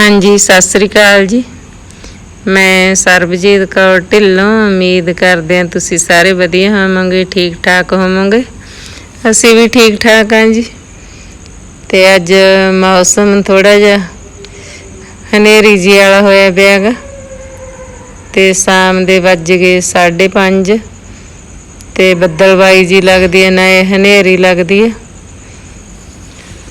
ਹਾਂਜੀ, ਸਤਿ ਸ੍ਰੀ ਅਕਾਲ ਜੀ। ਮੈਂ ਸਰਬਜੀਤ ਕੌਰ ਢਿੱਲੋਂ, ਉਮੀਦ ਕਰਦੇ ਹਾਂ ਤੁਸੀਂ ਸਾਰੇ ਵਧੀਆ ਹੋਵੋਗੇ ਠੀਕ ਠਾਕ ਹੋਵੋਗੇ। ਅਸੀਂ ਵੀ ਠੀਕ ਠਾਕ ਹਾਂ ਜੀ। ਤੇ ਅੱਜ ਮੌਸਮ ਥੋੜਾ ਜਿਹਾ ਹਨੇਰੀ ਜੀ ਵਾਲਾ ਹੋਇਆ ਪਿਆ ਗਾ ਤੇ ਸ਼ਾਮ ਦੇ ਵੱਜ ਗਏ 5:30 ਤੇ ਬੱਦਲਵਾਈ ਜੀ ਲੱਗਦੀ ਹੈ ਨਾ, ਇਹ ਹਨੇਰੀ ਲੱਗਦੀ ਹੈ।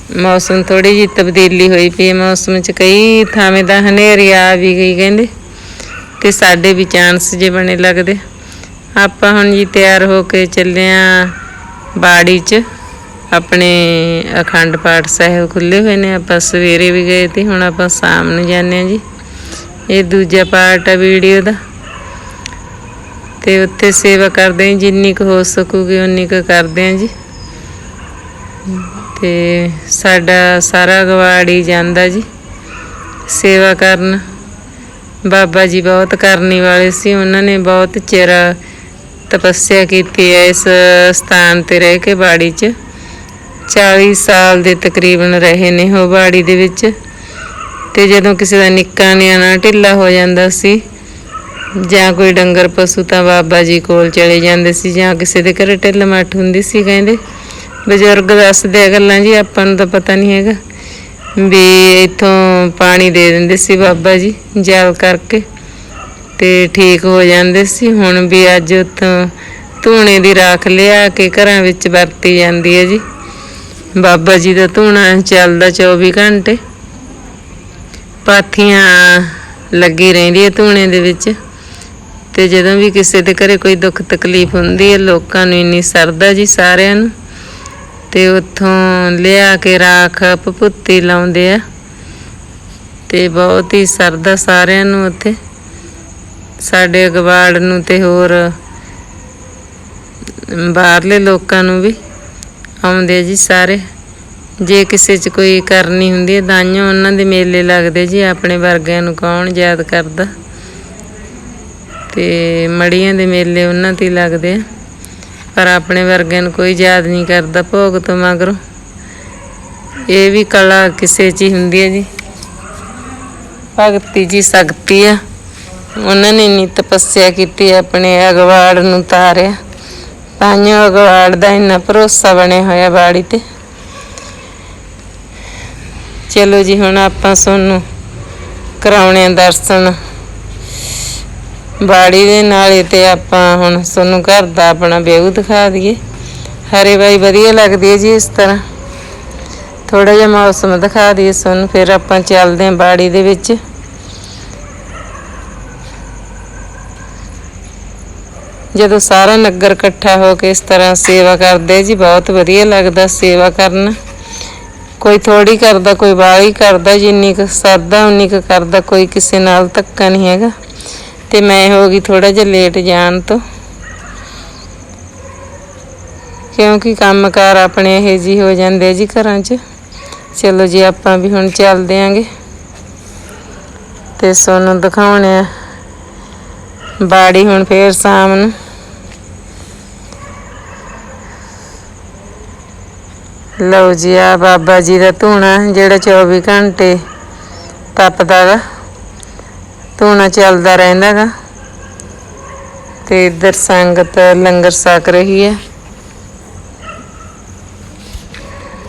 ਮੌਸਮ ਥੋੜੀ ਜਿਹੀ ਤਬਦੀਲੀ ਹੋਈ ਪਈ ਹੈ ਮੌਸਮ 'ਚ ਕਈ ਥਾਵੇਂ ਤਾਂ ਹਨੇਰੀ ਆ ਵੀ ਗਈ ਕਹਿੰਦੇ, ਤੇ ਸਾਡੇ ਵੀ ਚਾਂਸ ਜੇ ਬਣੇ ਲੱਗਦੇ। ਆਪਾਂ ਹੁਣ ਜੀ ਤਿਆਰ ਹੋ ਕੇ ਚੱਲੇ ਆਂ ਬਾੜੀ 'ਚ। ਆਪਣੇ ਅਖੰਡ ਪਾਠ ਸਾਹਿਬ ਖੁੱਲੇ ਹੋਏ ਨੇ, ਆਪਾਂ ਸਵੇਰੇ ਵੀ ਗਏ ਤੇ ਹੁਣ ਆਪਾਂ ਸ਼ਾਮ ਨੂੰ ਜਾਂਦੇ ਆਂ ਜੀ। ਇਹ ਦੂਜਾ ਪਾਰਟ ਆ ਵੀਡੀਓ ਦਾ। ਤੇ ਉੱਥੇ ਸੇਵਾ ਕਰਦੇ ਆਂ, ਜਿੰਨੀ ਕੁ ਹੋ ਸਕੂਗੀ ਉਨੀ ਕੁ ਕਰਦੇ ਆਂ ਜੀ। ਤੇ ਸਾਡਾ ਸਾਰਾ ਗਵਾੜੀ ਜਾਂਦਾ ਜੀ। ਸੇਵਾ ਕਰਨ। ਬਾਬਾ ਜੀ ਬਹੁਤ ਕਰਨੀ ਵਾਲੇ ਸੀ। ਉਹਨਾਂ ਨੇ ਬਹੁਤ ਚਿਰ ਤਪੱਸਿਆ ਕੀਤੀ ਹੈ ਇਸ ਸਥਾਨ ਤੇ ਰਹਿ ਕੇ ਬਾੜੀ 'ਚ। 40 ਸਾਲ ਦੇ ਤਕਰੀਬਨ ਰਹੇ ਨੇ ਉਹ ਬਾੜੀ ਦੇ ਵਿੱਚ। ਤੇ ਜਦੋਂ ਕਿਸੇ ਦਾ ਨਿੱਕਾ ਨਿਆਣਾ ਢਿੱਲਾ ਹੋ ਜਾਂਦਾ ਸੀ, ਜਾਂ ਕੋਈ ਡੰਗਰ ਪਸ਼ੂ ਤਾਂ ਬਾਬਾ ਜੀ ਕੋਲ ਚਲੇ ਜਾਂਦੇ ਸੀ, ਜਾਂ ਕਿਸੇ ਦੇ ਘਰ ਢਿੱਲ ਮੱਠ ਹੁੰਦੀ ਸੀ ਕਹਿੰਦੇ। ਬਜ਼ੁਰਗ ਦੱਸਦੇ ਆ ਗੱਲਾਂ ਜੀ, ਆਪਾਂ ਨੂੰ ਤਾਂ ਪਤਾ ਨਹੀਂ ਹੈਗਾ ਵੀ ਇੱਥੋਂ ਪਾਣੀ ਦੇ ਦਿੰਦੇ ਸੀ ਬਾਬਾ ਜੀ, ਜਲ ਕਰਕੇ ਤੇ ਠੀਕ ਹੋ ਜਾਂਦੇ ਸੀ। ਹੁਣ ਵੀ ਅੱਜ ਉੱਥੋਂ ਧੂਣੇ ਦੀ ਰਾਖ ਲਿਆ ਕੇ ਘਰਾਂ ਵਿੱਚ ਵਰਤੀ ਜਾਂਦੀ ਹੈ ਜੀ। ਬਾਬਾ ਜੀ ਦਾ ਧੂਣਾ ਚੱਲਦਾ 24 ਘੰਟੇ। ਪਾਥੀਆਂ ਲੱਗੀ ਰਹਿੰਦੀ ਹੈ ਧੂਣੇ ਦੇ ਵਿੱਚ ਤੇ ਜਦੋਂ ਵੀ ਕਿਸੇ ਦੇ ਘਰੇ ਕੋਈ ਦੁੱਖ ਤਕਲੀਫ ਹੁੰਦੀ ਹੈ, ਲੋਕਾਂ ਨੂੰ ਇੰਨੀ ਸਰਦਾ ਜੀ ਸਾਰਿਆਂ ਨੂੰ। ਤੇ ਉੱਥੋਂ ਲਿਆ ਕੇ ਰਾਖ ਪਪੁੱਤੀ ਲਾਉਂਦੇ ਆ। ਤੇ ਬਹੁਤ ਹੀ ਸਰਦਾ ਸਾਰਿਆਂ ਨੂੰ ਉੱਥੇ। ਸਾਡੇ ਅਗਵਾੜ ਨੂੰ ਤੇ ਹੋਰ ਬਾਹਰਲੇ ਲੋਕਾਂ ਨੂੰ ਵੀ ਆਉਂਦੇ ਆ ਜੀ ਸਾਰੇ। ਜੇ ਕਿਸੇ 'ਚ ਕੋਈ ਕਰਨੀ ਹੁੰਦੀ ਹੈ ਦਾਈਆਂ ਉਹਨਾਂ ਦੇ ਮੇਲੇ ਲੱਗਦੇ ਜੀ, ਆਪਣੇ ਵਰਗਿਆਂ ਨੂੰ ਕੌਣ ਯਾਦ ਕਰਦਾ। ਤੇ ਮੜੀਆਂ ਦੇ ਮੇਲੇ ਉਹਨਾਂ ਤੇ ਹੀ ਲੱਗਦੇ ਆ। ਪਰ ਆਪਣੇ ਵਰਗਿਆਂ ਨੂੰ ਕੋਈ ਯਾਦ ਨਹੀਂ ਕਰਦਾ ਭੋਗ ਤੋਂ ਮਗਰੋਂ। ਇਹ ਵੀ ਕਲਾ ਕਿਸੇ 'ਚ ਹੁੰਦੀ ਹੈ ਜੀ। ਭਗਤੀ ਜੀ ਸ਼ਕਤੀ ਆ। ਉਹਨਾਂ ਨੇ ਇੰਨੀ ਤਪੱਸਿਆ ਕੀਤੀ ਆਪਣੇ ਅਗਵਾੜ ਨੂੰ ਤਾਰਿਆ। ਤਾਂਿਓ ਅਗਵਾੜ ਦਾ ਇੰਨਾ ਭਰੋਸਾ ਬਣਿਆ ਹੋਇਆ ਬਾੜੀ ਤੇ। ਚਲੋ ਜੀ, ਹੁਣ ਆਪਾਂ ਤੁਹਾਨੂੰ ਕਰਾਉਣੇ ਆ ਦਰਸ਼ਨ। ਬਾੜੀ ਦੇ ਨਾਲੇ ਤੇ ਆਪਾਂ ਹੁਣ ਤੁਹਾਨੂੰ ਘਰ ਦਾ ਆਪਣਾ ਵਿਊ ਦਿਖਾ ਦਈਏ। ਹਰੇ ਬਾਈ ਵਧੀਆ ਲੱਗਦੀ ਹੈ ਜੀ ਇਸ ਤਰ੍ਹਾਂ। ਥੋੜਾ ਜਿਹਾ ਮੌਸਮ ਦਿਖਾ ਦਈਏ ਤੁਹਾਨੂੰ ਫਿਰ ਆਪਾਂ ਚੱਲਦੇ ਹਾਂ ਬਾੜੀ ਦੇ ਵਿੱਚ। ਜਦੋਂ ਸਾਰਾ ਨਗਰ ਇਕੱਠਾ ਹੋ ਕੇ ਇਸ ਤਰ੍ਹਾਂ ਸੇਵਾ ਕਰਦੇ ਜੀ, ਬਹੁਤ ਵਧੀਆ ਲੱਗਦਾ ਸੇਵਾ ਕਰਨ। ਕੋਈ ਥੋੜੀ ਕਰਦਾ, ਕੋਈ ਬਾਹਲੀ ਕਰਦਾ, ਜਿੰਨੀ ਕੁ ਸਰਦਾ, ਉਨੀ ਕੁ ਕਰਦਾ, ਕੋਈ ਕਿਸੇ ਨਾਲ ਧੱਕਾ ਨਹੀਂ ਹੈਗਾ। ਤੇ ਮੈਂ ਹੋ ਗਈ ਥੋੜਾ ਜਿਹਾ ਲੇਟ ਜਾਣ ਤੋਂ। ਕਿਉਂਕਿ ਕੰਮਕਾਰ ਆਪਣੇ ਇਹ ਜੀ ਹੋ ਜਾਂਦੇ ਜੀ ਘਰਾਂ 'ਚ। ਚਲੋ ਜੀ, ਆਪਾਂ ਵੀ ਹੁਣ ਚੱਲਦੇ ਆਂਗੇ। ਤੇ ਸੋਨੂੰ ਦਿਖਾਉਣੇ ਆ। ਬਾੜੀ ਹੁਣ ਫੇਰ ਸ਼ਾਮ ਨੂੰ। ਲਓ ਜੀ ਆ ਬਾਬਾ ਜੀ ਦਾ ਧੂਣਾ ਜਿਹੜਾ 24 ਘੰਟੇ ਤਪਦਾ ਗਾ। ਧੂਣਾ ਚੱਲਦਾ ਰਹਿੰਦਾ ਗਾ ਤੇ ਇੱਧਰ ਸੰਗਤ ਲੰਗਰ ਸਾਕ ਰਹੀ ਹੈ।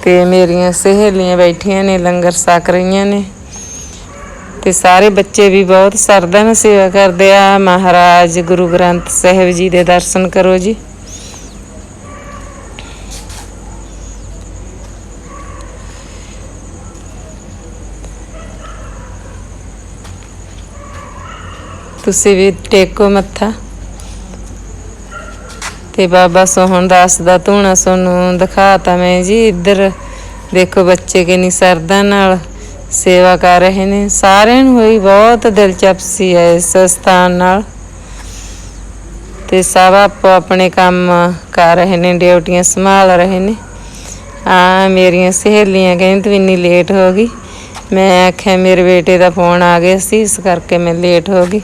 ਤੇ ਮੇਰੀਆਂ ਸਹੇਲੀਆਂ ਬੈਠੀਆਂ ਨੇ, ਲੰਗਰ ਸਾਕ ਰਹੀਆਂ ਨੇ। ਤੇ ਸਾਰੇ ਬੱਚੇ ਵੀ ਬਹੁਤ ਸਰਦਾ ਨਾਲ ਸੇਵਾ ਕਰਦੇ ਆ। ਮਹਾਰਾਜ ਗੁਰੂ ਗ੍ਰੰਥ ਸਾਹਿਬ ਜੀ ਦੇ ਦਰਸ਼ਨ ਕਰੋ ਜੀ। ਤੁਸੀਂ ਵੀ ਟੇਕੋ ਮੱਥਾ। ਤੇ ਬਾਬਾ ਸੋਹਣ ਦਾਸ ਦਾ ਧੂਣਾ ਤੁਹਾਨੂੰ ਦਿਖਾਤਾ ਮੈਂ ਜੀ ਇੱਧਰ। ਦੇਖੋ ਬੱਚੇ ਕਿੰਨੀ ਸਰਦਾ ਨਾਲ ਸੇਵਾ ਕਰ ਰਹੇ ਨੇ। ਸਾਰਿਆਂ ਨੂੰ ਹੋਈ ਬਹੁਤ ਦਿਲਚਸਪੀ ਹੈ ਇਸ ਸਥਾਨ ਨਾਲ। ਤੇ ਸਭ ਆਪੋ ਆਪਣੇ ਕੰਮ ਕਰ ਰਹੇ ਨੇ, ਡਿਊਟੀਆਂ ਸੰਭਾਲ ਰਹੇ ਨੇ। ਆ ਮੇਰੀਆਂ ਸਹੇਲੀਆਂ ਕਹਿੰਦੀ ਤੂੰ ਇੰਨੀ ਲੇਟ ਹੋ ਗਈ। ਮੈਂ ਆਖਿਆ ਮੇਰੇ ਬੇਟੇ ਦਾ ਫੋਨ ਆ ਗਿਆ ਸੀ, ਇਸ ਕਰਕੇ ਮੈਂ ਲੇਟ ਹੋ ਗਈ।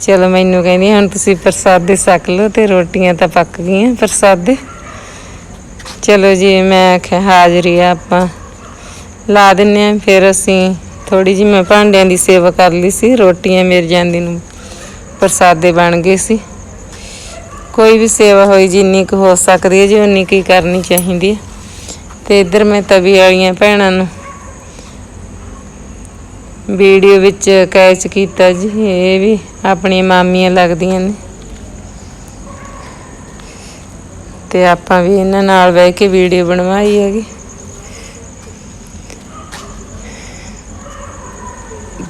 ਚਲੋ ਮੈਨੂੰ ਕਹਿੰਦੀ ਹੁਣ ਤੁਸੀਂ ਪ੍ਰਸਾਦੇ ਛਕ ਲਓ ਤੇ ਰੋਟੀਆਂ ਤਾਂ ਪੱਕ ਗਈਆਂ ਪ੍ਰਸਾਦੇ। ਚਲੋ ਜੀ, ਮੈਂ ਆਖਿਆ ਹਾਜ਼ਰੀ ਆ ਆਪਾਂ। ਲਾ ਦਿੰਨੇ ਆ, ਫਿਰ ਅਸੀਂ ਥੋੜੀ ਜਿਹੀ ਮੈਂ ਭਾਂਡਿਆਂ ਦੀ ਸੇਵਾ ਕਰ ਲਈ ਸੀ, ਰੋਟੀਆਂ ਮੇਰੀ ਜਾਂਦੀ ਨੂੰ ਪ੍ਰਸਾਦੇ ਬਣ ਗਏ ਸੀ। ਕੋਈ ਵੀ ਸੇਵਾ ਹੋਈ ਜਿੰਨੀ ਕੁ ਹੋ ਸਕਦੀ ਹੈ ਜੀ, ਉਨੀ ਕੁ ਕਰਨੀ ਚਾਹੀਦੀ ਹੈ। ਤੇ ਇੱਧਰ ਮੈਂ ਤਵੀ ਵਾਲੀਆਂ ਭੈਣਾਂ ਨੂੰ ਵੀਡੀਓ ਵਿੱਚ ਕੈਚ ਕੀਤਾ ਜੀ, ਇਹ ਵੀ ਆਪਣੀਆਂ ਮਾਮੀਆਂ ਲੱਗਦੀਆਂ ਨੇ। ਤੇ ਆਪਾਂ ਵੀ ਇਹਨਾਂ ਨਾਲ ਬਹਿ ਕੇ ਵੀਡੀਓ ਬਣਵਾਈ ਹੈਗੀ।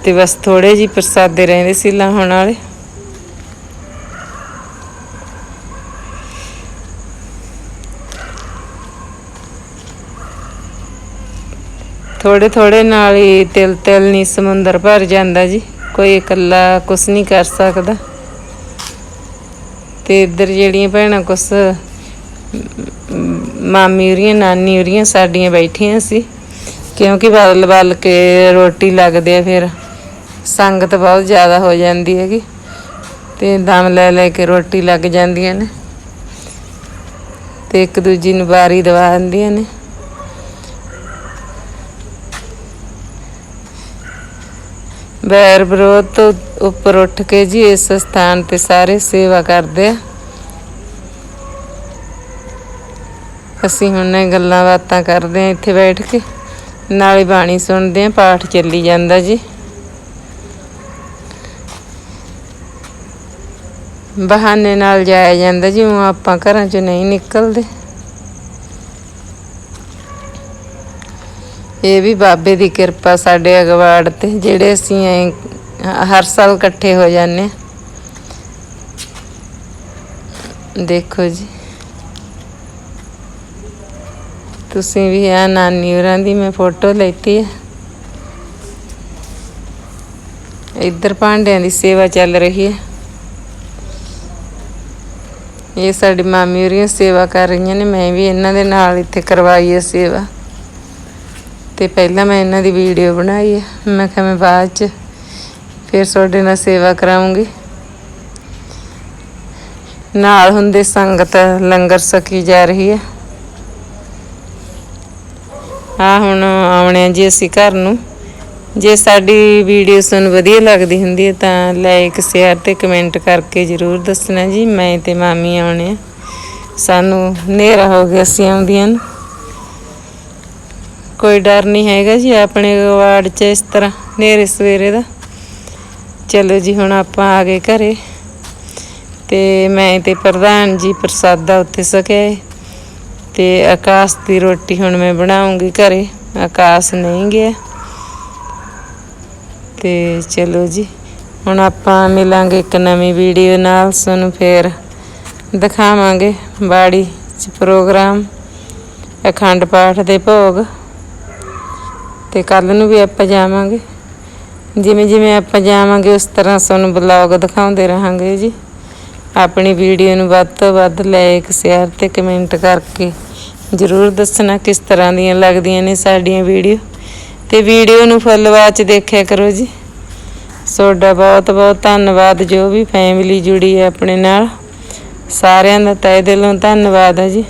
ਤੇ ਬਸ ਥੋੜੇ ਜੀ ਪ੍ਰਸਾਦੇ ਰਹਿੰਦੇ ਸੀ ਲਾਹੁਣ ਵਾਲੇ। ਥੋੜੇ ਥੋੜੇ ਨਾਲ ਹੀ ਤਿਲ ਤਿਲ ਨਹੀਂ ਸਮੁੰਦਰ ਭਰ ਜਾਂਦਾ ਜੀ। ਕੋਈ ਇਕੱਲਾ ਕੁਛ ਨਹੀਂ ਕਰ ਸਕਦਾ। ਤੇ ਇੱਧਰ ਜਿਹੜੀਆਂ ਭੈਣਾਂ ਕੁਛ ਮਾਮੀ ਉਰੀਆਂ, ਨਾਨੀ ਉਰੀਆਂ ਸਾਡੀਆਂ ਬੈਠੀਆਂ ਸੀ। ਕਿਉਂਕਿ ਬਦਲ ਬਦਲ ਕੇ ਰੋਟੀ ਲੱਗਦੇ ਆ ਫਿਰ, ਸੰਗਤ ਬਹੁਤ ਜ਼ਿਆਦਾ ਹੋ ਜਾਂਦੀ ਹੈਗੀ। ਤੇ ਦਮ ਲੈ ਲੈ ਕੇ ਰੋਟੀ ਲੱਗ ਜਾਂਦੀਆਂ ਨੇ। ਤੇ ਇੱਕ ਦੂਜੀ ਨੂੰ ਵਾਰੀ ਦਵਾ ਦਿੰਦੀਆਂ ਨੇ। ਵੈਰ ਵਿਰੋਧ ਤੋਂ ਉੱਪਰ ਉੱਠ ਕੇ ਜੀ ਇਸ ਸਥਾਨ ਤੇ ਸਾਰੇ ਸੇਵਾ ਕਰਦੇ ਆ। ਅਸੀਂ ਹੁਣ ਗੱਲਾਂ ਬਾਤਾਂ ਕਰਦੇ ਆ ਇੱਥੇ ਬੈਠ ਕੇ। ਨਾਲੇ ਬਾਣੀ ਸੁਣਦੇ ਆ, ਪਾਠ ਚੱਲੀ ਜਾਂਦਾ ਜੀ। ਬਹਾਨੇ ਨਾਲ ਜਾਇਆ ਜਾਂਦਾ ਜੀ ਉਹ ਆਪਾਂ ਘਰਾਂ ਚ ਨਹੀਂ ਨਿਕਲਦੇ। ਇਹ ਵੀ ਬਾਬੇ ਦੀ ਕਿਰਪਾ ਸਾਡੇ ਅਗਵਾੜ ਤੇ, ਜਿਹੜੇ ਅਸੀਂ ਐਂ ਹਰ ਸਾਲ ਇਕੱਠੇ ਹੋ ਜਾਂਦੇ ਹਾਂ। ਦੇਖੋ ਜੀ। ਤੁਸੀਂ ਵੀ ਆ ਨਾਨੀ ਹੋਰਾਂ ਦੀ ਮੈਂ ਫੋਟੋ ਲੈਤੀ ਹੈ ਇੱਧਰ ਭਾਂਡਿਆਂ ਦੀ ਸੇਵਾ ਚੱਲ ਰਹੀ ਹੈ ਇਹ ਸਾਡੀ ਮਾਮੀ ਹੋਰੀਆਂ ਸੇਵਾ ਕਰ ਰਹੀਆਂ ਨੇ, ਮੈਂ ਵੀ ਇਹਨਾਂ ਦੇ ਨਾਲ ਇੱਥੇ ਕਰਵਾਈ ਹੈ ਸੇਵਾ। ਤੇ ਪਹਿਲਾਂ ਮੈਂ ਇਹਨਾਂ ਦੀ ਵੀਡੀਓ ਬਣਾਈ ਹੈ ਮੈਂ ਕਿਹਾ ਮੈਂ ਬਾਅਦ ਚ ਫਿਰ ਤੁਹਾਡੇ ਨਾਲ ਸੇਵਾ ਕਰਾਉਂਗੀ। ਨਾਲ ਹੁੰਦੇ ਸੰਗਤ, ਲੰਗਰ ਸਕੀ ਜਾ ਰਹੀ ਹੈ ਆ ਹੁਣ ਆਉਣੇ ਆ ਜੀ ਅਸੀਂ ਘਰ ਨੂੰ। ਜੇ ਸਾਡੀ ਵੀਡੀਓ ਤੁਹਾਨੂੰ ਵਧੀਆ ਲੱਗਦੀ ਹੁੰਦੀ ਹੈ ਤਾਂ ਲਾਈਕ ਸ਼ੇਅਰ ਤੇ ਕਮੈਂਟ ਕਰਕੇ ਜਰੂਰ ਦੱਸਣਾ ਜੀ। ਮੈਂ ਤੇ ਮਾਮੀ ਆਉਣੇ ਆ। ਸਾਨੂੰ ਹਨੇਰਾ ਹੋ ਗਿਆ ਅਸੀਂ ਆਉਂਦੀਆਂ ਨੂੰ। ਕੋਈ ਡਰ ਨਹੀਂ ਹੈਗਾ ਜੀ ਆਪਣੇ ਵਾਰਡ 'ਚ ਇਸ ਤਰ੍ਹਾਂ ਹਨੇਰੇ ਸਵੇਰੇ ਦਾ। ਚਲੋ ਜੀ, ਹੁਣ ਆਪਾਂ ਆ ਗਏ ਘਰੇ। ਤੇ ਮੈਂ ਤੇ ਪ੍ਰਧਾਨ ਜੀ ਪ੍ਰਸਾਦਾ ਉੱਥੇ ਸਕਿਆ ਤੇ ਆਕਾਸ਼ ਦੀ ਰੋਟੀ ਹੁਣ ਮੈਂ ਬਣਾਉਂਗੀ ਘਰੇ। ਆਕਾਸ਼ ਨਹੀਂ ਗਿਆ। ਤੇ ਚਲੋ ਜੀ, ਹੁਣ ਆਪਾਂ ਮਿਲਾਂਗੇ ਇੱਕ ਨਵੀਂ ਵੀਡੀਓ ਨਾਲ। ਤੁਹਾਨੂੰ ਫੇਰ ਦਿਖਾਵਾਂਗੇ ਬਾੜੀ ਚ ਪ੍ਰੋਗਰਾਮ, ਅਖੰਡ ਪਾਠ ਦੇ ਭੋਗ। ਤੇ ਕੱਲ ਨੂੰ ਵੀ ਆਪਾਂ ਜਾਵਾਂਗੇ। ਜਿਵੇਂ ਜਿਵੇਂ ਆਪਾਂ ਜਾਵਾਂਗੇ, ਉਸ ਤਰ੍ਹਾਂ ਤੁਹਾਨੂੰ ਬਲੌਗ ਦਿਖਾਉਂਦੇ ਰਹਾਂਗੇ ਜੀ। ਆਪਣੀ ਵੀਡੀਓ ਨੂੰ ਵੱਧ ਤੋਂ ਵੱਧ ਲਾਈਕ ਸ਼ੇਅਰ ਤੇ ਕਮੈਂਟ ਕਰਕੇ ਜਰੂਰ ਦੱਸਣਾ ਕਿਸ ਤਰ੍ਹਾਂ ਦੀਆਂ ਲੱਗਦੀਆਂ ਨੇ ਸਾਡੀਆਂ ਵੀਡੀਓ ਤੇ ਵੀਡੀਓ ਨੂੰ ਫੁੱਲ ਵਾਚ ਦੇਖਿਆ ਕਰੋ ਜੀ। ਤੁਹਾਡਾ ਬਹੁਤ ਬਹੁਤ ਧੰਨਵਾਦ, ਜੋ ਵੀ ਫੈਮਿਲੀ ਜੁੜੀ ਹੈ ਆਪਣੇ ਨਾਲ। ਸਾਰਿਆਂ ਦਾ ਤਹਿ ਦਿਲੋਂ ਧੰਨਵਾਦ ਹੈ ਜੀ।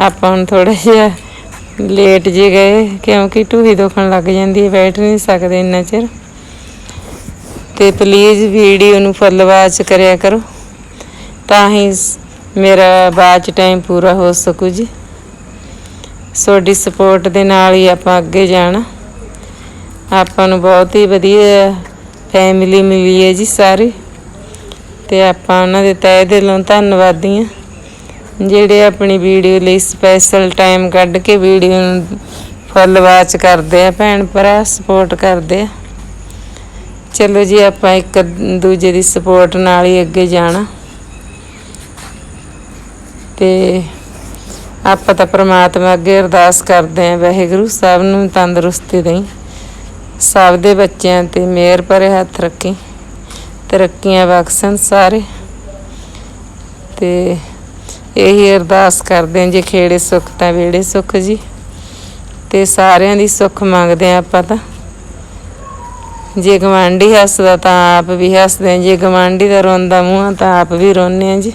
ਆਪਾਂ ਹੁਣ ਥੋੜਾ ਜਿਹਾ ਲੇਟ ਜੇ ਗਏ, ਕਿਉਂਕਿ ਢੂਹੀ ਦੁਖਣ ਲੱਗ ਜਾਂਦੀ ਹੈ, ਬੈਠ ਨਹੀਂ ਸਕਦੇ ਇੰਨਾ ਚਿਰ। ਤੇ ਪਲੀਜ਼ ਵੀਡੀਓ ਨੂੰ ਫੁੱਲ ਵਾਚ ਕਰਿਆ ਕਰੋ, ਤਾਂ ਹੀ ਮੇਰਾ ਬਾਅਦ ਟਾਈਮ ਪੂਰਾ ਹੋ ਸਕੂ ਜੀ। ਤੁਹਾਡੀ ਸਪੋਰਟ ਦੇ ਨਾਲ ਹੀ ਆਪਾਂ ਅੱਗੇ ਜਾਣਾ। ਆਪਾਂ ਨੂੰ ਬਹੁਤ ਹੀ ਵਧੀਆ ਫੈਮਿਲੀ ਮਿਲੀ ਹੈ ਜੀ ਸਾਰੀ। ਤੇ ਆਪਾਂ ਉਹਨਾਂ ਦੇ ਤਹਿ ਦਿਲੋਂ ਧੰਨਵਾਦੀ ਹਾਂ। ਜਿਹੜੇ ਆਪਣੀ ਵੀਡੀਓ ਲਈ ਸਪੈਸ਼ਲ ਟਾਈਮ ਕੱਢ ਕੇ ਵੀਡੀਓ ਨੂੰ ਫੁੱਲ ਵਾਚ ਕਰਦੇ ਆ, ਭੈਣ ਭਰਾ ਸਪੋਰਟ ਕਰਦੇ ਆ। ਚਲੋ ਜੀ, ਆਪਾਂ ਇੱਕ ਦੂਜੇ ਦੀ ਸਪੋਰਟ ਨਾਲ ਹੀ ਅੱਗੇ ਜਾਣਾ। ਤੇ ਆਪਾਂ ਤਾਂ ਪ੍ਰਮਾਤਮਾ ਅੱਗੇ ਅਰਦਾਸ ਕਰਦੇ ਆਂ, ਵਾਹਿਗੁਰੂ ਸਭ ਨੂੰ ਤੰਦਰੁਸਤੀ ਦੇਈ। ਸਭ ਦੇ ਬੱਚਿਆਂ ਤੇ ਮਿਹਰ ਭਰੇ ਹੱਥ ਰੱਖੀ। ਤਰੱਕੀਆਂ ਬਖਸ਼ਣ ਸਾਰੇ। ਤੇ ਇਹੀ ਅਰਦਾਸ ਕਰਦੇ ਹਾਂ ਜੇ ਖੇੜੇ ਸੁੱਖ ਤਾਂ ਵੇੜੇ ਸੁੱਖ ਜੀ। ਤੇ ਸਾਰਿਆਂ ਦੀ ਸੁੱਖ ਮੰਗਦੇ ਆਂ ਆਪਾਂ ਤਾਂ। ਜੇ ਗਵਾਂਢੀ ਹੱਸਦਾ ਤਾਂ ਆਪ ਵੀ ਹੱਸਦੇ ਆਂ ਜੇ ਗਵਾਂਢੀ ਦਾ ਰੋਂਦਾ ਮੂੰਹ ਤਾਂ ਆਪ ਵੀ ਰੋਂਦੇ ਆਂ ਜੀ।